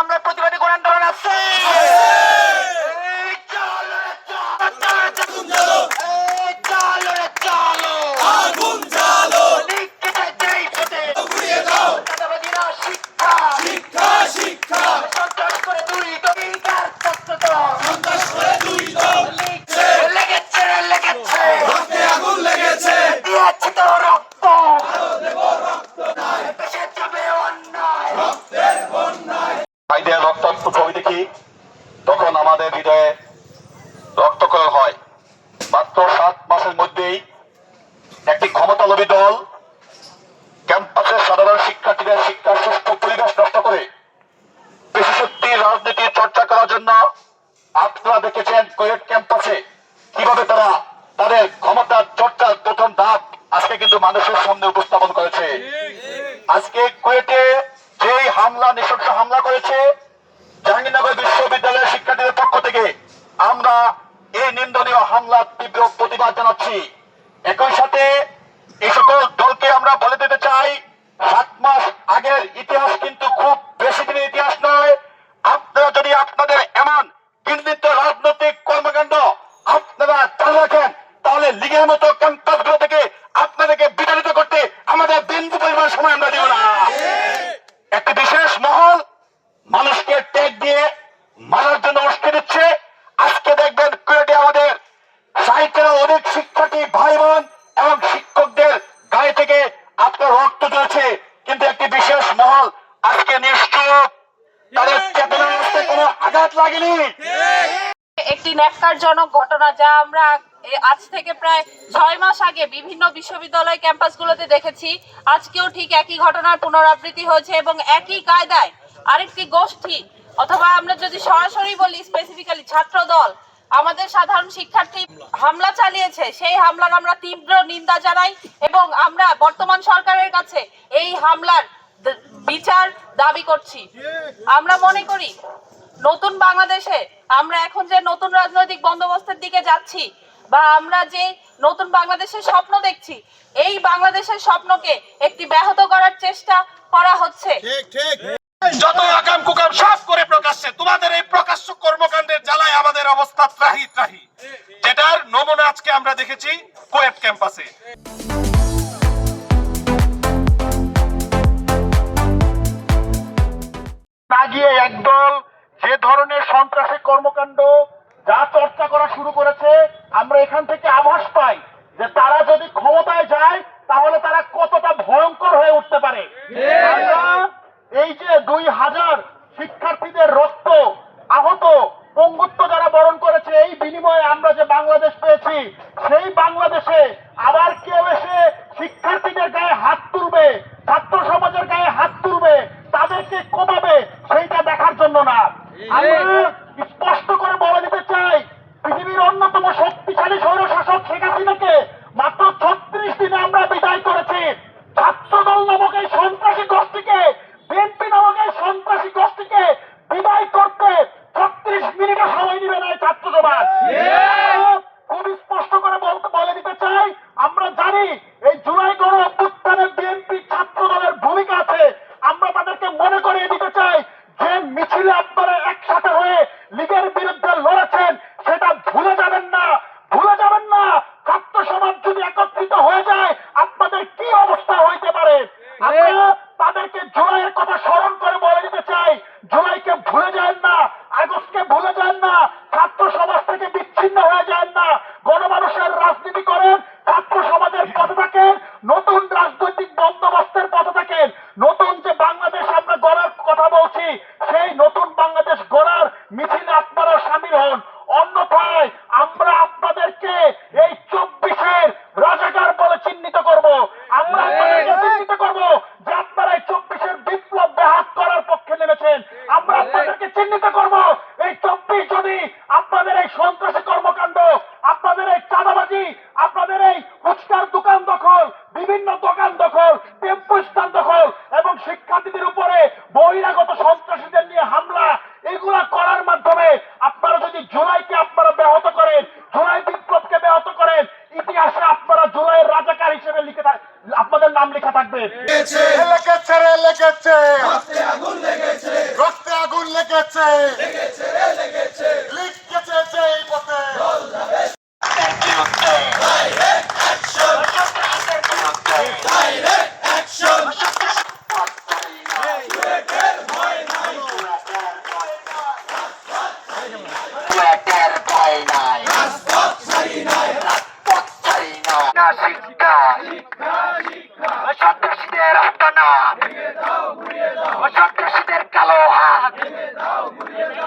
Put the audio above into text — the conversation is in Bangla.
আমরা প্রতিবাদী কোন আন্দোলন আছে এই চলো রে চলো, এই চলো রে চলো। লিখতে চাই পথে। চাঁদাবাজিরা শিক্ষা। সন্ত্রাস করে দুই দলিকার ছাত্রদল। লিখছে, লেগেছে রে, লেগেছে। দিয়েছি তো রক্ত। দেশে যাবে অন্যায়। ভাইদের রক্তাক্ত ছবি দেখি তখন আমাদের হৃদয়ে রক্তকরণ হয় মাত্র সাত মাসের মধ্যেই একটি দল ক্যাম্পাসের সাধারণ শিক্ষার্থীদের শিক্ষার সুষ্ঠু পরিবেশ নষ্ট করে পেশিশক্তি রাজনীতি চর্চা করার জন্য আপনারা দেখেছেন কোয়েট ক্যাম্পাসে কীভাবে তারা তাদের ক্ষমতার চর্চার প্রথম ধাপ আজকে কিন্তু মানুষের সামনে উপস্থাপন করেছে। আজকে কুয়েটে যেই হামলা, নৃশংস হামলা করেছে, জাহাঙ্গীরনগর বিশ্ববিদ্যালয়ের শিক্ষার্থীদের পক্ষ থেকে আমরা এই নিন্দনীয় হামলার তীব্র প্রতিবাদ জানাচ্ছি। একই সাথে সকল দলকে আমরা বলে দিতে চাই, সাত মাস আগের ইতিহাস কিন্তু খুব বেশি দিনের ইতিহাস নয়। আপনারা যদি আপনাদের এমন ঘৃণিত রাজনৈতিক কর্মকাণ্ড আপনারা চালু রাখেন, তাহলে লীগের মতো ক্যাম্পাসগুলো থেকে আপনাদেরকে বিতাড়িত করতে আমাদের বিন্দু পরিমাণ সময় আমরা দেব না। একটি বিশেষ মহল মানুষকে ট্যাগ দিয়ে মারার জন্য উস্কে দিচ্ছে। আজকে দেখবেন কুয়েটে আমাদের সাহিত্যের অনেক শিক্ষার্থী ভাই বোন এবং শিক্ষকদের গায়ে থেকে আপনার রক্ত চলছে কিন্তু একটি বিশেষ মহল আজকে নিশ্চুপ তাদের চেতনা অবস্থায় কোনো একটি ন্যাক্কারজনক ঘটনা যা আমরা আজ থেকে প্রায় ছয় মাস আগে বিভিন্ন বিশ্ববিদ্যালয় ক্যাম্পাসগুলোতে দেখেছি। আজকেও ঠিক একই ঘটনার পুনরাবৃত্তি হয়েছে এবং একই কায়দায় আরেকটি গোষ্ঠী অথবা আমরা যদি সরাসরি বলি স্পেসিফিক্যালি ছাত্র দল আমাদের সাধারণ শিক্ষার্থী হামলা চালিয়েছে। সেই হামলার আমরা তীব্র নিন্দা জানাই এবং আমরা বর্তমান সরকারের কাছে এই হামলার বিচার দাবি করছি। আমরা মনে করি নতুন বাংলাদেশে আমরা এখন যে নতুন রাজনৈতিক বন্দোবস্তের দিকে যাচ্ছি বা আমরা যে নতুন বাংলাদেশের স্বপ্ন দেখছি এই বাংলাদেশের স্বপ্নকে একটি ব্যাহত করার চেষ্টা করা হচ্ছে। যত আকাম কুকাম সব করে প্রকাশ্যে তোমাদের এই প্রকাশ্য কর্মকাণ্ডের জ্বালায় আমাদের অবস্থা ত্রাহি ত্রাহি। যেটার নমুনা আজকে আমরা দেখেছি কোয়েট ক্যাম্পাসে। গিয়ে একদল যে ধরনের সন্ত্রাসী কর্মকাণ্ড যা চর্চা করা শুরু করেছে, আমরা এখান থেকে আভাস পাই যে তারা যদি ক্ষমতায় যায়, তাহলে তারা কতটা ভয়ঙ্কর হয়ে উঠতে পারে। এই যে দুই হাজার শিক্ষার্থীদের রক্ত আহত, পঙ্গুত্ব যারা বরণ করেছে, এই বিনিময়ে আমরা যে বাংলাদেশ পেয়েছি, সেই বাংলাদেশে আবার কেউ এসে শিক্ষার্থীদের গায়ে হাত তুলবে, ছাত্র সমাজের গায়ে হাত তুলবে, তাদেরকে কমাবে জন্য না আমরা স্পষ্ট করে বলে দিতে চাই পৃথিবীর অন্যতম শক্তিশালী স্বৈর শাসক শেখ হাসিনাকে মাত্র ছত্রিশ দিনে আমরা বিদায় করেছি ছাত্রদল নামক এই সন্ত্রাসী গোষ্ঠীকে বিএনপি নামক এই সন্ত্রাসী গোষ্ঠীকে বিদায় করতে ছত্রিশ মিনিটও সময় নিবে না এই ছাত্র সমাজ খুব স্পষ্ট করে বলতে বলে দিতে চাই আমরা জানি এই জুলাই গণ অভ্যুত্থানে বিএনপি ছাত্র দলের ভূমিকা আছে আমরা তাদেরকে মনে করিয়ে দিতে চাই যে মিছিলে আপনারা একসাথে হয়ে লীগের বিরুদ্ধে লড়েছেন, সেটা ভুলে যাবেন না, ভুলে যাবেন না। ছাত্র সমাজ যদি একত্রিত হয়ে যায়, আপনাদের কি অবস্থা হইতে পারে? আমরা তাদেরকে জুলাইয়ের কথা স্মরণ করে বলে দিতে চাই, জুলাইকে ভুলে যায় না, আগস্টকে ভুলে চিহ্নিত করব। এই চব্বিশ যদি আপনাদের এই সন্ত্রাসী কর্মকাণ্ড আপনাদের এই চাঁদাবাজি আপনাদের এই ফুচকার দোকান দখল বিভিন্ন দোকান দখল টেম্পো স্থান দখল এবং শিক্ষার্থীদের উপরে বহিরাগত সন্ত্রাসীদের নিয়ে হামলা এগুলা করার মাধ্যমে আপনারা যদি জুলাইকে আপনারা ব্যাহত করেন জুলাই বিপ্লবকে ব্যাহত করেন ইতিহাসে আপনারা জুলাইয়ের রাজাকার হিসেবে লিখে আপনাদের নাম লেখা থাকবে। লেগেছে লিখেছে যেই পথে নাই না শিক্ষা সন্ত্রাসীদের আস্তানা